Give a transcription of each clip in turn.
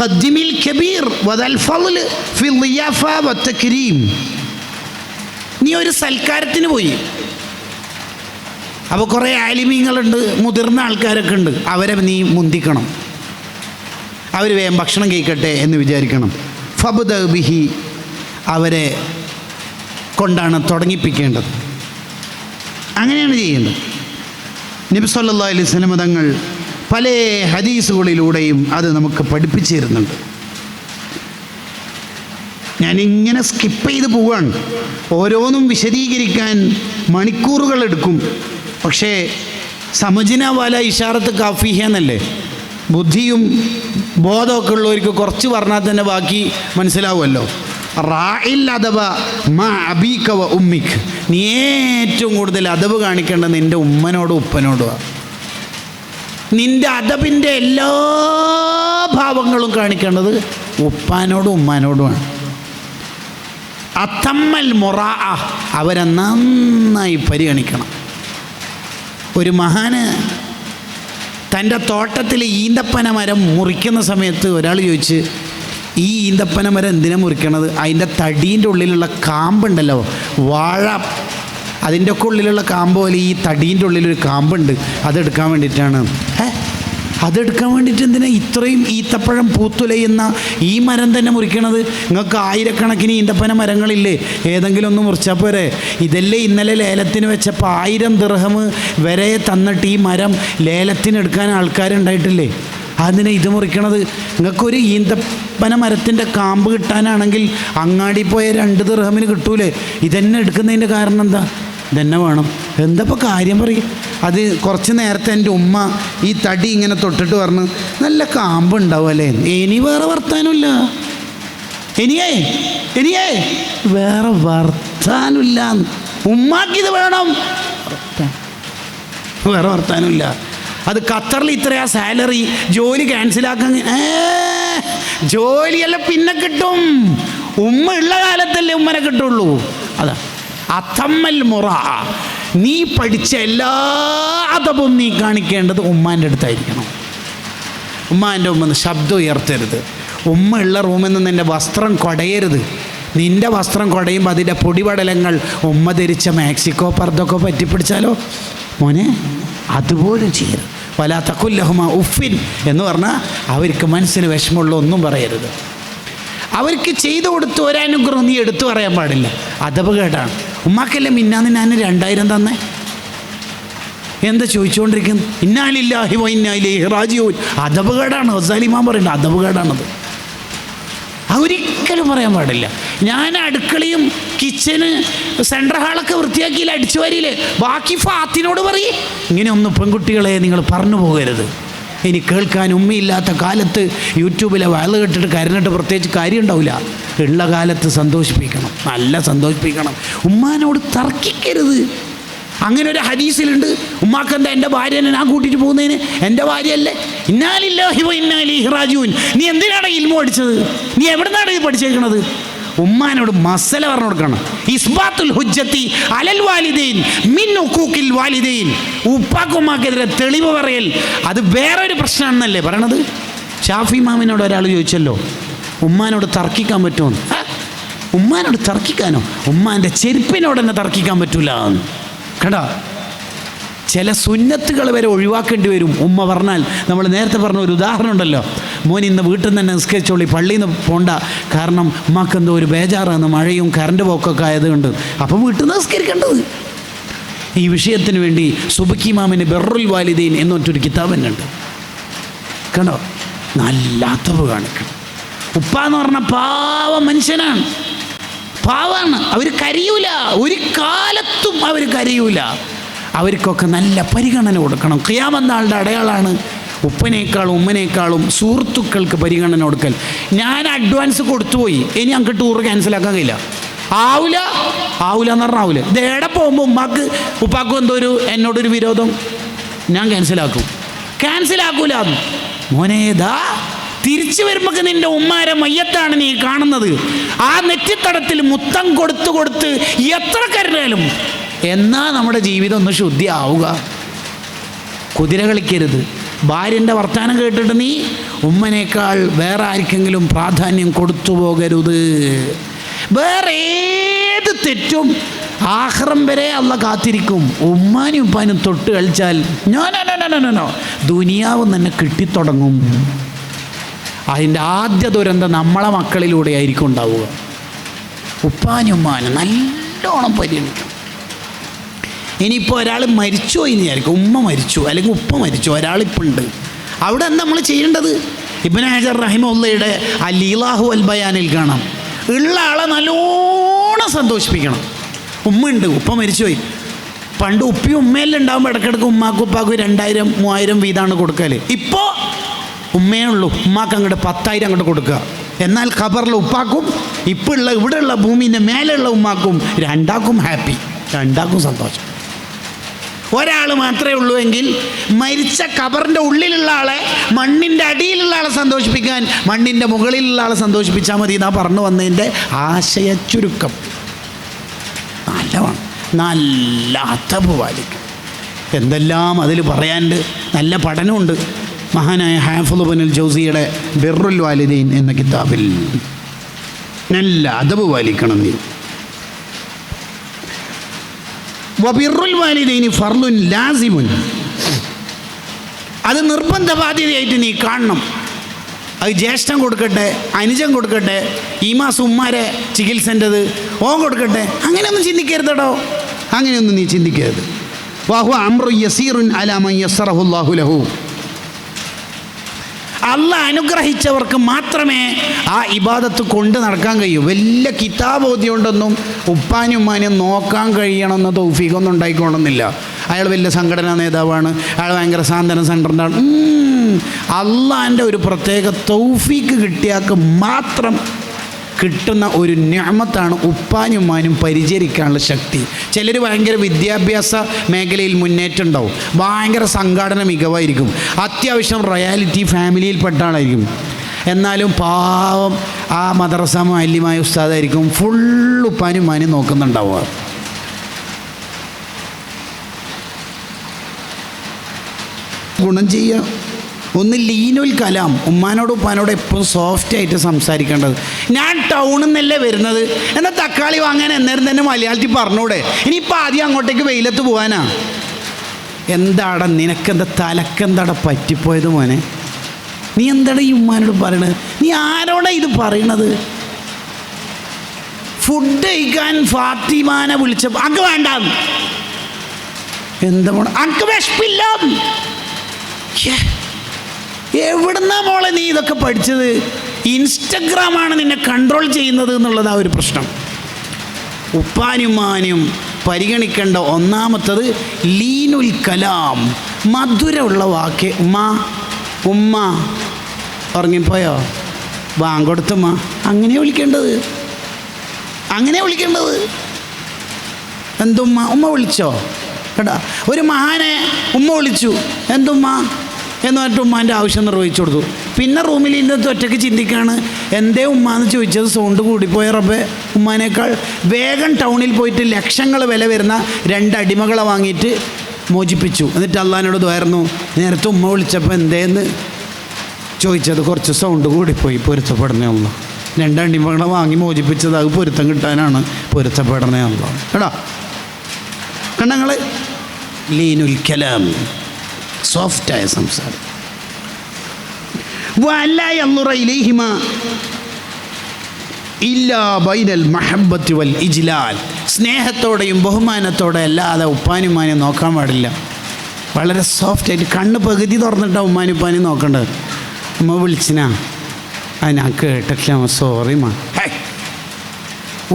ഖദ്ദിമിൽ കബീർ വദൽ ഫൾ ഫിൽ ളിയാഫ വത്തക്രീം നീ ഒരു സൽക്കാരത്തിന് പോയി. അപ്പോൾ കുറേ ആലിമീങ്ങളുണ്ട് മുതിർന്ന ആൾക്കാരൊക്കെ ഉണ്ട്. അവരെ നീ മുന്തിക്കണം. അവർ വേഗം ഭക്ഷണം കഴിക്കട്ടെ എന്ന് വിചാരിക്കണം. ഫബുദ ബിഹി അവരെ കൊണ്ടാണ് തുടങ്ങിപ്പിക്കേണ്ടത്. അങ്ങനെയാണ് ചെയ്യേണ്ടത്. നബിസ് സല്ലല്ലാഹു അലൈഹി വസല്ലം തങ്ങൾ പല ഹദീസുകളിലൂടെയും അത് നമുക്ക് പഠിപ്പിച്ചു തരുന്നുണ്ട് ഞാനിങ്ങനെ സ്കിപ്പ് ചെയ്ത് പോവാണ്. ഓരോന്നും വിശദീകരിക്കാൻ മണിക്കൂറുകൾ എടുക്കും. പക്ഷേ സമജിന വാല ഇഷാറത്ത് കാഫിഹ എന്നല്ലേ? ബുദ്ധിയും ബോധമൊക്കെ ഉള്ളവർക്ക് കുറച്ച് പറഞ്ഞാൽ തന്നെ ബാക്കി മനസ്സിലാവുമല്ലോ. റായിൽ അഥവ മാ അബീക വ ഉമ്മിക്ക് നീ ഏറ്റവും കൂടുതൽ അദബ് കാണിക്കേണ്ടത് നിന്റെ ഉമ്മനോടും ഉപ്പനോടുമാണ് നിന്റെ അദബിന്റെ എല്ലാ ഭാവങ്ങളും കാണിക്കേണ്ടത് ഉപ്പാനോടും ഉമ്മാനോടുമാണ് അത്തമ്മൽ മൊറ അവരെ നന്നായി പരിഗണിക്കണം. ഒരു മഹാന് തന്റെ തോട്ടത്തിൽ ഈന്തപ്പന മരം മുറിക്കുന്ന സമയത്ത് ഒരാൾ ചോദിച്ച് ഈ ഈന്തപ്പന മരം എന്തിനാ മുറിക്കണത്? അതിന്റെ തടീന്റെ ഉള്ളിലുള്ള കാമ്പുണ്ടല്ലോ വാഴ അതിന്റെ ഒക്കെ ഉള്ളിലുള്ള കാമ്പ് പോലെ ഈ തടീന്റെ ഉള്ളിലൊരു കാമ്പുണ്ട്. അതെടുക്കാൻ വേണ്ടിയിട്ടാണ്. ഏ? അതെടുക്കാൻ വേണ്ടിയിട്ട് എന്തിനാ ഇത്രയും ഈത്തപ്പഴം പൂത്തുലയുന്ന ഈ മരം തന്നെ മുറിക്കണത്? നിങ്ങൾക്ക് ആയിരക്കണക്കിന് ഈന്തപ്പന മരങ്ങളില്ലേ? ഏതെങ്കിലും ഒന്ന് മുറിച്ചാൽ പോരെ. ഇതല്ലേ ഇന്നലെ ലേലത്തിന് വെച്ചപ്പോൾ ആയിരം ദിർഹം വരെ തന്നിട്ട് ഈ മരം ലേലത്തിനെടുക്കാൻ ആൾക്കാരുണ്ടായിട്ടില്ലേ? അതിനെ ഇത് മുറിക്കണത്. നിങ്ങൾക്കൊരു ഈന്തപ്പന മരത്തിന്റെ കാമ്പ് കിട്ടാനാണെങ്കിൽ അങ്ങാടി പോയ രണ്ട് ദിർഹമിന് കിട്ടൂലേ? ഇതന്നെ എടുക്കുന്നതിന്റെ കാരണം എന്താ? ഇതന്നെ വേണം. എന്തപ്പോൾ കാര്യം പറയും? അത് കുറച്ച് നേരത്തെ എന്റെ ഉമ്മ ഈ തടി ഇങ്ങനെ തൊട്ടിട്ട് പറഞ്ഞ് നല്ല കാമ്പ് ഉണ്ടാവും അല്ലേ ഇനി വേറെ വർത്താനമില്ല. ഇനിയേ ഇനിയേ വേറെ വർത്താനമില്ല. ഉമ്മാക്കിത് വേണം. വേറെ വർത്താനമില്ല. അത് ഖത്തറിൽ ഇത്രയാ സാലറി ജോലി ക്യാൻസലാക്കാൻ ജോലിയെല്ലാം പിന്നെ കിട്ടും. ഉമ്മ ഉള്ള കാലത്തല്ലേ ഉമ്മനെ കിട്ടുള്ളൂ. അതാ. അത്തമ്മൽ മുറ. നീ പഠിച്ച എല്ലാ അതവും നീ കാണിക്കേണ്ടത് ഉമ്മാന്റെ അടുത്തായിരിക്കണം. ഉമ്മാന്റെ ഉമ്മ ശബ്ദം ഉയർത്തരുത്. ഉമ്മ ഉള്ള റൂമിൽ നിന്ന് നിന്റെ വസ്ത്രം കുടയരുത്. നിന്റെ വസ്ത്രം കുടയുമ്പോൾ അതിന്റെ പൊടിപടലങ്ങൾ ഉമ്മ ധരിച്ച മാക്സിക്കോ പർദ്ദക്കോ പറ്റിപ്പിടിച്ചാലോ? മോനെ അതുപോലും ചെയ്യരുത്. വലാ തക്കുല്ലഹുമ ഉഫിൻ എന്ന് പറഞ്ഞാൽ അവർക്ക് മനസ്സിന് വിഷമമുള്ള ഒന്നും പറയരുത്. അവർക്ക് ചെയ്തു കൊടുത്ത ഒരനുഗ്രഹം നീ എടുത്തു പറയാൻ പാടില്ല. അതപകേടാണ് ഉമ്മാക്കല്ലേ മിന്നാന്ന് ഞാൻ രണ്ടായിരം തന്നെ? എന്താ ചോദിച്ചുകൊണ്ടിരിക്കുന്നത് ഇന്നാലില്ലാഹി വൈന്നാലി റാജിയോൻ അതപകേടാണ്. ഹസാലിമാൻ പറയുന്നത് അതപകേടാണത്. ഒരിക്കലും പറയാൻ പാടില്ല. ഞാൻ അടുക്കളയും കിച്ചന് സെൻട്രൽ ഹാളൊക്കെ വൃത്തിയാക്കിയില്ല അടിച്ചു വരിയില്ലേ ബാക്കി ഫാത്തിനോട് പറയേ. ഇങ്ങനെയൊന്നും പെൺകുട്ടികളെ നിങ്ങൾ പറഞ്ഞു പോകരുത്. ഇനി കേൾക്കാൻ ഉമ്മയില്ലാത്ത കാലത്ത് യൂട്യൂബിലെ വയൽ കെട്ടിട്ട് കരഞ്ഞിട്ട് പ്രത്യേകിച്ച് കാര്യം ഉണ്ടാവില്ല ഉള്ള കാലത്ത് സന്തോഷിപ്പിക്കണം. നല്ല സന്തോഷിപ്പിക്കണം. ഉമ്മാനോട് തർക്കിക്കരുത്. അങ്ങനെ ഒരു ഹദീസിലുണ്ട്. ഉമ്മാക്കെന്താ എന്റെ ഭാര്യനെ ഞാൻ കൂട്ടിയിട്ട് പോകുന്നതിന് എന്റെ ഭാര്യയല്ലേ? ഇന്നാലില്ലാഹി വ ഇന്നാലി ഹിറാജുവിൻ നീ എന്തിനാണ് ഇൽമ പഠിച്ചത് നീ എവിടെ നിന്നാണ് ഇത് പഠിച്ചേക്കണത്? ഉമ്മാനോട് മസല പറഞ്ഞു കൊടുക്കണം. ഇസ്ബാത്തുൽ ഹുജ്ജത്തി അലൽ വാലിദീൻ മിൻ ഉക്കൂക്കിൽ വാലിദീൻ. ഉപ്പാക്കുമാക്കെതിരെ തെളിവ് പറയൽ. അത് വേറൊരു പ്രശ്നമാണെന്നല്ലേ പറയണത്? ഷാഫി മാമിനോട് ഒരാൾ ചോദിച്ചല്ലോ ഉമ്മാനോട് തർക്കിക്കാൻ പറ്റുമോ? ആ, ഉമ്മാനോട് തർക്കിക്കാനോ? ഉമ്മാന്റെ ചെരുപ്പിനോട് തന്നെ തർക്കിക്കാൻ പറ്റൂല കണ്ടോ ചില സുന്നത്തുകൾ വരെ ഒഴിവാക്കേണ്ടി വരും. ഉമ്മ പറഞ്ഞാൽ നമ്മൾ നേരത്തെ പറഞ്ഞ ഒരു ഉദാഹരണം ഉണ്ടല്ലോ. മോൻ ഇന്ന് വീട്ടിൽ നിന്ന് തന്നെ നിസ്കരിച്ചോളി പള്ളിയിൽ നിന്ന് പോണ്ട. കാരണം ഉമ്മക്ക് എന്തോ ഒരു ബേജാറാണ് മഴയും കറണ്ട് പോക്കൊക്കെ ആയതുകൊണ്ട്. അപ്പം വീട്ടിൽ നിന്ന് നിസ്കരിക്കേണ്ടത്. ഈ വിഷയത്തിന് വേണ്ടി സുബക്കി മാമിന് ബെറുൽ വാലിദീൻ എന്നൊറ്റൊരു കിതാബ് തന്നെ ഉണ്ട് കണ്ടോ? നല്ലാത്തവ് കാണിക്കണം. ഉപ്പ എന്ന് പറഞ്ഞ പാവ മനുഷ്യനാണ്. പാവാണ്. അവർ കരയൂല. ഒരു കാലത്തും അവർ കരയൂല. അവർക്കൊക്കെ നല്ല പരിഗണന കൊടുക്കണം. ക്രിയാമെന്നാളുടെ അടയാളാണ് ഉപ്പനേക്കാളും ഉമ്മനേക്കാളും സുഹൃത്തുക്കൾക്ക് പരിഗണന കൊടുക്കൽ. ഞാൻ അഡ്വാൻസ് കൊടുത്തുപോയി. ഇനി ഞങ്ങൾക്ക് ടൂർ ക്യാൻസലാക്കാൻ കഴിയില്ല. ആവില്ല ആവില്ല എന്ന് പറഞ്ഞാൽ ആവില്ല ഇത് എവിടെ പോകുമ്പോൾ ഉമ്മാക്ക് ഉപ്പാക്കും എന്തോ ഒരു എന്നോടൊരു വിരോധം. ഞാൻ ക്യാൻസലാക്കും ക്യാൻസലാക്കൂല മോനേതാ തിരിച്ചു വരുമ്പോൾ നിന്റെ ഉമ്മാരെ മയ്യത്താണ് നീ കാണുന്നത്. ആ നെറ്റിത്തടത്തിൽ മുത്തം കൊടുത്തു കൊടുത്ത് എത്ര കരുതലും എന്നാ നമ്മുടെ ജീവിതം ഒന്ന് ശുദ്ധിയാവുക. കുതിര കളിക്കരുത്. ഭാര്യന്റെ വർത്തമാനം കേട്ടിട്ട് നീ ഉമ്മനേക്കാൾ വേറെ ആർക്കെങ്കിലും പ്രാധാന്യം കൊടുത്തു പോകരുത്. വേറെ ഏത് തെറ്റും ആഹ്റം വരെ അല്ല കാത്തിരിക്കും. ഉമ്മാനും ഉപ്പാനും തൊട്ട് കളിച്ചാൽ ഞാനോ ദുനിയാവ് തന്നെ കിട്ടിത്തുടങ്ങും. അതിന്റെ ആദ്യ ദുരന്തം നമ്മളെ മക്കളിലൂടെ ആയിരിക്കും ഉണ്ടാവുക. ഉപ്പാനും ഉമ്മാനും നല്ലോണം പരിഗണിക്കും ഇനിയിപ്പോൾ ഒരാൾ മരിച്ചു എന്ന് വിചാരിക്കും. ഉമ്മ മരിച്ചു അല്ലെങ്കിൽ ഉപ്പ മരിച്ചു ഒരാളിപ്പോൾ ഉണ്ട് അവിടെ എന്താ നമ്മൾ ചെയ്യേണ്ടത്? ഇബിൻ ഹജർ റഹിമുള്ളയുടെ ആ ലീലാഹു അൽ ബയാനിൽ കാണാം. ഉള്ള ആളെ നല്ലോണം സന്തോഷിപ്പിക്കണം. ഉമ്മയുണ്ട് ഉപ്പ മരിച്ചുപോയി. പണ്ട് ഉപ്പിയും ഉമ്മയെല്ലാം ഉണ്ടാകുമ്പോൾ ഇടയ്ക്കിടയ്ക്ക് ഉമ്മാക്കും ഉപ്പാക്കും രണ്ടായിരം മൂവായിരം വീതമാണ് കൊടുക്കൽ ഇപ്പോൾ ഉമ്മയേ ഉള്ളൂ. ഉമ്മാക്ക് അങ്ങോട്ട് പത്തായിരം അങ്ങോട്ട് കൊടുക്കുക. എന്നാൽ ഖബറിൽ ഉപ്പാക്കും ഇപ്പോൾ ഉള്ള ഇവിടെയുള്ള ഭൂമിന്റെ മേലെയുള്ള ഉമ്മാക്കും രണ്ടാക്കും ഹാപ്പി രണ്ടാക്കും സന്തോഷം. ഒരാൾ മാത്രമേ ഉള്ളൂ എങ്കിൽ മരിച്ച കബറിന്റെ ഉള്ളിലുള്ള ആളെ മണ്ണിന്റെ അടിയിലുള്ള ആളെ സന്തോഷിപ്പിക്കാൻ മണ്ണിന്റെ മുകളിലുള്ള ആളെ സന്തോഷിപ്പിച്ചാൽ മതി എന്നാ പറഞ്ഞു വന്നതിന്റെ ആശയ ചുരുക്കം. നല്ലതാണ് നല്ല അത്തപ്പ് പാലിക്കും എന്തെല്ലാം അതിൽ പറയാനുണ്ട്. നല്ല പഠനമുണ്ട്. മഹാനായ ഹാഫുലുബനുൽ ജോസിയുടെ ബിറുൽ വാലിദീൻ എന്ന കിതാബിൽ. നല്ല അതവ് പാലിക്കണം നീ. വാലിദൈനി ഫർലുൻ ലാസിമുൻ. അത് നിർബന്ധ ബാധ്യതയായിട്ട് നീ കാണണം. അത് ജ്യേഷ്ഠൻ കൊടുക്കട്ടെ അനുജൻ കൊടുക്കട്ടെ ഈ മാസം ഉമ്മാരെ ചികിത്സന്റെത് ഓൻ കൊടുക്കട്ടെ അങ്ങനെയൊന്നും ചിന്തിക്കരുതടോ. അങ്ങനെയൊന്നും നീ ചിന്തിക്കരുത്. വാഹു അമ്രു യസീറുൻ അലാമ യസറഹുല്ലാഹു ലഹു. അല്ല അനുഗ്രഹിച്ചവർക്ക് മാത്രമേ ആ ഇബാദത്ത് കൊണ്ട് നടക്കാൻ കഴിയൂ. വലിയ കിതാബോധ്യം കൊണ്ടൊന്നും ഉപ്പാനും ഉമ്മാനും നോക്കാൻ കഴിയണമെന്ന് തൗഫീഖൊന്നും ഉണ്ടായിക്കൊള്ളുന്നില്ല. അയാൾ വലിയ സംഘടനാ നേതാവാണ്. അയാൾ ഭയങ്കര സാന്ത്വന സെന്ററിന്റെ അള്ളാന്റെ ഒരു പ്രത്യേക തൗഫീക്ക് കിട്ടിയാൾക്ക് മാത്രം കിട്ടുന്ന ഒരു ഞാമത്താണ് ഉപ്പാനുമാനും പരിചരിക്കാനുള്ള ശക്തി. ചിലർ ഭയങ്കര വിദ്യാഭ്യാസ മേഖലയിൽ മുന്നേറ്റം ഉണ്ടാവും ഭയങ്കര സംഘാടന മികവായിരിക്കും. അത്യാവശ്യം റയാലിറ്റി ഫാമിലിയിൽപ്പെട്ട ആളായിരിക്കും. എന്നാലും പാവം ആ മദ്രസ മാലിന്യമായ ഉസ്താദായിരിക്കും ഫുൾ ഉപ്പാനും മാനും നോക്കുന്നുണ്ടാവുക. ഗുണം ചെയ്യുക. ഒന്ന് ലീനുൽ കലാം ഉമ്മാനോട് ഉപ്പാനോട് എപ്പോഴും സോഫ്റ്റ് ആയിട്ട് സംസാരിക്കേണ്ടത്. ഞാൻ ടൗണിൽ നിന്നല്ലേ വരുന്നത്? എന്നാൽ തക്കാളി വാങ്ങാൻ എന്നേരം തന്നെ മലയാളത്തിൽ പറഞ്ഞൂടെ? ഇനിയിപ്പോൾ ആദ്യം അങ്ങോട്ടേക്ക് വെയിലത്ത് പോകാനാ എന്താടാ നിനക്കെന്താ തലക്കെന്താടാ പറ്റിപ്പോയത് മോനെ? നീ എന്താണ് ഈ ഉമ്മാനോട് പറയണത്? നീ ആരോടാ ഇത് പറയണത്? ഫുഡ് കഴിക്കാൻ ഫാത്തിമാനെ വിളിച്ചപ്പോൾ അങ്ങ് വേണ്ട. എന്താ അങ്ങ് ഛേ, എവിടുന്നാ മോളെ നീ ഇതൊക്കെ പഠിച്ചത്? ഇൻസ്റ്റഗ്രാമാണ് നിന്നെ കൺട്രോൾ ചെയ്യുന്നത് എന്നുള്ളതാ ഒരു പ്രശ്നം. ഉപ്പാനുമാനും പരിഗണിക്കേണ്ട ഒന്നാമത്തത് ലീനുൽ കലാം. മധുരമുള്ള വാക്ക്. ഉമ്മ ഉമ്മ. ഉറങ്ങിപ്പോയോ വാങ്കൊടുത്തുമ്മ അങ്ങനെ വിളിക്കേണ്ടത്. അങ്ങനെ വിളിക്കേണ്ടത്. എന്തുമ്മ? ഉമ്മ വിളിച്ചോ? കേട്ടാ ഒരു മഹാനെ ഉമ്മ വിളിച്ചു. എന്തുമ്മ? എന്ന് പറഞ്ഞിട്ട് ഉമ്മാന്റെ ആവശ്യം നിർവഹിച്ചു കൊടുത്തു. പിന്നെ റൂമിൽ ഇരുന്നിട്ട് ഒറ്റയ്ക്ക് ചിന്തിക്കുകയാണ് എന്തേ ഉമ്മ എന്ന് ചോദിച്ചത്? സൗണ്ട് കൂടിപ്പോയ റബ്ബെ. ഉമ്മാനേക്കാൾ വേഗം ടൗണിൽ പോയിട്ട് ലക്ഷങ്ങൾ വില വരുന്ന രണ്ട് അടിമകളെ വാങ്ങിയിട്ട് മോചിപ്പിച്ചു. എന്നിട്ട് അള്ളഹാനോട് ദ്വായിരുന്നു നേരത്തെ ഉമ്മ വിളിച്ചപ്പോൾ എന്തേന്ന്? ചോദിച്ചത് കുറച്ച് സൗണ്ട് കൂടിപ്പോയി പൊരുത്തപ്പെടണേ ഉള്ളു. രണ്ടടിമകളെ വാങ്ങി മോചിപ്പിച്ചത് അത് പൊരുത്തം കിട്ടാനാണ് പൊരുത്തപ്പെടണേ ഉള്ളു. കേട്ടോ കണ്ണങ്ങൾ ലീനുൽ കലാം. സോഫ്റ്റായ സംസാരം. സ്നേഹത്തോടെയും ബഹുമാനത്തോടെ അല്ലാതെ ഉപ്പാനുമാനും നോക്കാൻ പാടില്ല. വളരെ സോഫ്റ്റായിട്ട് കണ്ണ് പകുതി തുറന്നിട്ടാണ് ഉമ്മാനും ഉപ്പാനും നോക്കേണ്ടത്. ഉമ്മ വിളിച്ചിനാ? ആ ഞാൻ കേട്ടിട്ടില്ല സോറി മാ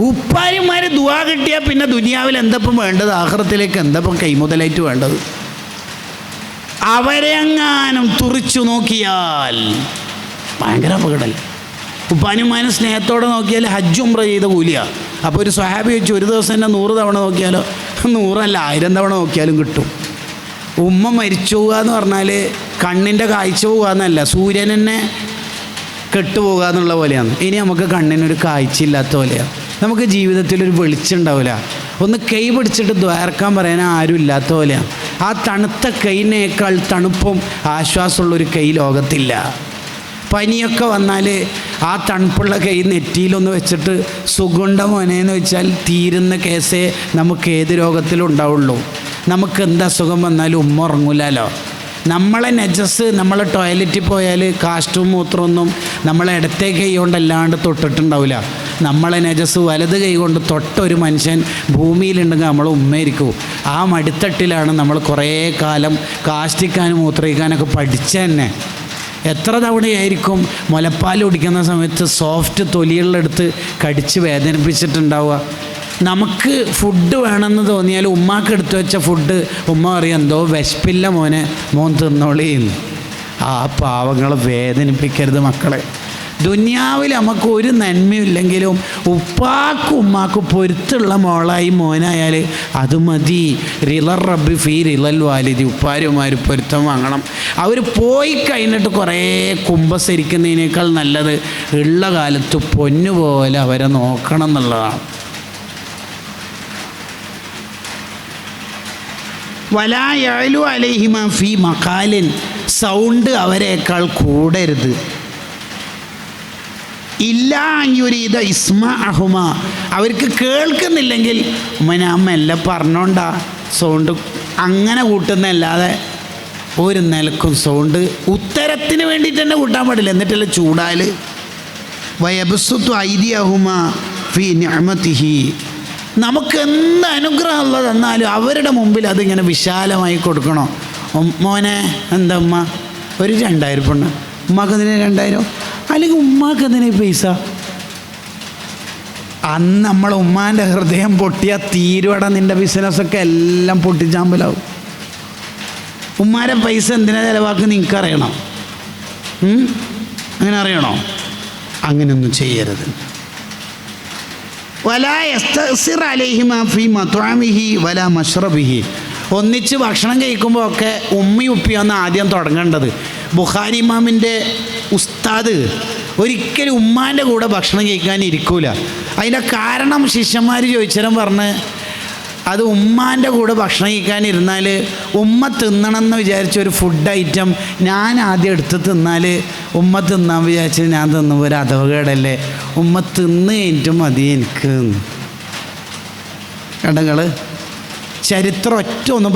ഉപ്പാനുമാര് ദുവാ കിട്ടിയാൽ പിന്നെ ദുനിയാവിൽ എന്തപ്പം വേണ്ടത്? ആഹ്റത്തിലേക്ക് എന്തപ്പം കൈമുതലായിട്ട് വേണ്ടത്? അവരെ എങ്ങാനും തുറിച്ചു നോക്കിയാൽ ഭയങ്കര അപകടം ഉപ്പാനുമാനും സ്നേഹത്തോടെ നോക്കിയാൽ ഹജ്ജ് ഉംറ ചെയ്ത കൂലിയാണ് അപ്പോൾ ഒരു സ്വഹാബി വെച്ച് ഒരു ദിവസം തന്നെ നൂറ് തവണ നോക്കിയാലോ? നൂറല്ല ആയിരം തവണ നോക്കിയാലും കിട്ടും. ഉമ്മ മരിച്ചു പോകുക എന്ന് പറഞ്ഞാൽ കണ്ണിന്റെ കാഴ്ച പോകുക എന്നല്ല സൂര്യൻ തന്നെ കെട്ടുപോകുക എന്നുള്ള പോലെയാണ്. ഇനി നമുക്ക് കണ്ണിനൊരു കാഴ്ചയില്ലാത്ത പോലെയാണ് നമുക്ക് ജീവിതത്തിൽ ഒരു വെളിച്ചം ഉണ്ടാവില്ല. ഒന്ന് കൈ പിടിച്ചിട്ട് ദ്വാരക്കാൻ പറയാൻ ആരും ഇല്ലാത്ത പോലെയാണ് ആ തണുത്ത കൈനേക്കാൾ തണുപ്പും ആശ്വാസമുള്ളൊരു കൈ ലോകത്തില്ല. പനിയൊക്കെ വന്നാൽ ആ തണുപ്പുള്ള കൈ നെറ്റിയിലൊന്ന് വെച്ചിട്ട് സുഗുണ്ട മോനേന്ന് വെച്ചാൽ തീരുന്ന കേസേ നമുക്ക് ഏത് രോഗത്തിലും ഉണ്ടാവുള്ളൂ. നമുക്ക് എന്ത് അസുഖം വന്നാലും ഉമ്മ ഉറങ്ങൂലല്ലോ നമ്മളെ നജസ് നമ്മൾ ടോയ്ലറ്റിൽ പോയാൽ കാസ്റ്റും മൂത്രമൊന്നും നമ്മളെ ഇടത്തെ കൈ കൊണ്ടല്ലാണ്ട് തൊട്ടിട്ടുണ്ടാവില്ല നമ്മളെ നജസ് വലത് കൈ കൊണ്ട് തൊട്ട ഒരു മനുഷ്യൻ ഭൂമിയിലുണ്ടെങ്കിൽ നമ്മൾ ഉമ്മയിരിക്കൂ. ആ മടിത്തട്ടിലാണ് നമ്മൾ കുറേ കാലം കാഷ്ടിക്കാനും മൂത്രയിക്കാനൊക്കെ പഠിച്ച തന്നെ. എത്ര തവണയായിരിക്കും മുലപ്പാൽ കുടിക്കുന്ന സമയത്ത് സോഫ്റ്റ് തൊലികളിലെടുത്ത് കടിച്ച് വേദനിപ്പിച്ചിട്ടുണ്ടാവുക? നമുക്ക് ഫുഡ് വേണമെന്ന് തോന്നിയാൽ ഉമ്മാക്ക് എടുത്തു വെച്ച ഫുഡ് ഉമ്മ പറയും എന്തോ വിശപ്പില്ല മോനെ മോൻ തിന്നോളിന്ന്. ആ പാവങ്ങളെ വേദനിപ്പിക്കരുത് മക്കളെ. ദുനിയാവിൽ നമുക്ക് ഒരു നന്മയില്ലെങ്കിലും ഉപ്പാക്കും ഉമ്മാക്കും പൊരുത്തുള്ള മോളായി മോനായാൽ അത് മതി. റിലർ റബ്ബി ഫീ റിലൽ വാലിദി. ഉപ്പാരുമാർ പൊരുത്തം വാങ്ങണം. അവർ പോയി കഴിഞ്ഞിട്ട് കുറേ കുമ്പസരിക്കുന്നതിനേക്കാൾ നല്ലത് ഉള്ള കാലത്ത് പൊന്നുപോലെ അവരെ നോക്കണം എന്നുള്ളതാണ്. വലായാലു അലൈഹിമ ഫി മക്കാലിൻ സൗണ്ട് അവരെക്കാൾ കൂടരുത്. ഇല്ല അഞ്ഞുരീത ഇസ്മ അഹുമ. അവർക്ക് കേൾക്കുന്നില്ലെങ്കിൽ ഉമ്മനെ അമ്മ എല്ലാം പറഞ്ഞോണ്ടാ സൗണ്ട് അങ്ങനെ കൂട്ടുന്നല്ലാതെ ഒരു നിലക്കും സൗണ്ട് ഉത്തരത്തിന് വേണ്ടിയിട്ട് തന്നെ കൂട്ടാൻ പാടില്ല. എന്നിട്ടല്ല ചൂടാൽ വയബസുത്തു ഐതിയഹുമ ഫി നിഅമതിഹി. നമുക്ക് എന്ത് അനുഗ്രഹം ഉള്ളത് തന്നാലും അവരുടെ മുമ്പിൽ അതിങ്ങനെ വിശാലമായി കൊടുക്കണോ? മോനെ എന്താ ഉമ്മ? ഒരു രണ്ടായിരം പെണ്ണ് ഉമ്മക്കതിന് രണ്ടായിരം? അല്ലെങ്കിൽ ഉമ്മാക്ക് എന്തിനാ പൈസ? അന്ന് നമ്മളെ ഉമ്മാന്റെ ഹൃദയം പൊട്ടിയാൽ തീരുവട നിന്റെ ബിസിനസ്സൊക്കെ എല്ലാം പൊട്ടിച്ചാമ്പലാവും. ഉമ്മാരെ പൈസ എന്തിനാ ചിലവാക്കി നിങ്ങൾക്ക് അറിയണം അങ്ങനെ അറിയണോ? അങ്ങനെയൊന്നും ചെയ്യരുത്. ഒന്നിച്ച് ഭക്ഷണം കഴിക്കുമ്പോൾ ഒക്കെ ഉമ്മി ഉപ്പിയൊന്ന് ആദ്യം തുടങ്ങേണ്ടത്. ബുഖാരി ഇമാമിന്റെ ഉസ്താദ് ഒരിക്കലും ഉമ്മാന്റെ കൂടെ ഭക്ഷണം കഴിക്കാൻ ഇരിക്കൂല. അതിന്റെ കാരണം ശിഷ്യന്മാർ ചോദിച്ചാലും പറഞ്ഞ് അത് ഉമ്മാന്റെ കൂടെ ഭക്ഷണം കഴിക്കാൻ ഇരുന്നാൽ ഉമ്മ തിന്നണമെന്ന് വിചാരിച്ച ഒരു ഫുഡ് ഐറ്റം ഞാൻ ആദ്യം എടുത്ത് തിന്നാൽ ഉമ്മ തിന്നാൻ വിചാരിച്ച് ഞാൻ തിന്നുമ്പോൾ ഒരു അധവകേടല്ലേ? ഉമ്മ തിന്ന് കഴിഞ്ഞിട്ട് മതി എനിക്ക്. കണ്ടങ്ങൾ ചരിത്രം ഒറ്റ ഒന്ന്